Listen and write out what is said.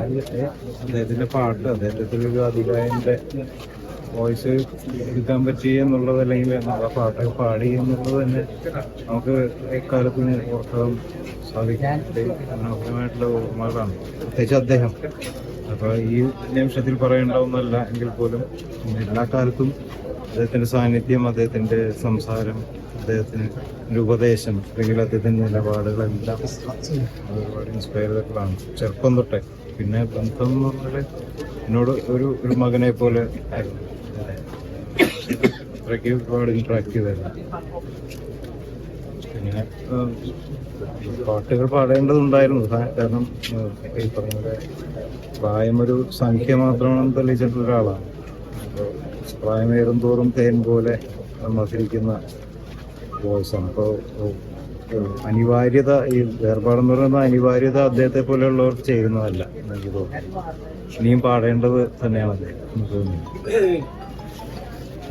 അദ്ദേഹത്തിന്റെ പാട്ട് അദ്ദേഹത്തിന്റെ ഒരു അധികായന്റെ വോയിസ് എടുക്കാൻ പറ്റി എന്നുള്ളത് അല്ലെങ്കിൽ ആ പാട്ടൊക്കെ പാടി എന്നുള്ളത് തന്നെ നമുക്ക് എക്കാലത്തിന് ഓർക്കാൻ സാധിക്കും. മനോഹരമായിട്ടുള്ള ഓർമ്മകളാണ്. പ്രത്യേകിച്ച് അദ്ദേഹം. അപ്പൊ ഈ നിമിഷത്തിൽ പറയേണ്ട ഒന്നല്ല എങ്കിൽ പോലും എല്ലാ കാലത്തും അദ്ദേഹത്തിന്റെ സാന്നിധ്യം അദ്ദേഹത്തിന്റെ സംസാരം അദ്ദേഹത്തിന് ഉപദേശം അല്ലെങ്കിൽ അദ്ദേഹത്തിന്റെ നിലപാടുകളെല്ലാം ഒരുപാട് ഇൻസ്പയർ ചെറുപ്പം തൊട്ടേ. പിന്നെ ബന്ധം എന്ന് പറഞ്ഞാൽ എന്നോട് ഒരു ഒരു മകനെ പോലെ ആയിരുന്നു. അത്രയ്ക്ക് ഒരുപാട് ഇൻട്രാക്ട് ചെയ്തായിരുന്നു പിന്നെ പാട്ടുകൾ പാടേണ്ടതുണ്ടായിരുന്നു. കാരണം ഈ പറഞ്ഞ പ്രായം ഒരു സംഖ്യ മാത്രമാണ് തെളിയിച്ചിട്ടുള്ള ഒരാളാണ്. പ്രായമേറും തോറും തേൻ പോലെ മധുരിക്കുന്ന വോയിസാണ്. അപ്പോൾ അനിവാര്യത ഈ വേർപാടെന്ന് പറയുന്ന അനിവാര്യത അദ്ദേഹത്തെ പോലെയുള്ളവർ ചെയ്യുന്നതല്ല എനിക്ക് തോന്നുന്നു. ഇനിയും പാടേണ്ടത് തന്നെയാണ് അദ്ദേഹം തോന്നുന്നു.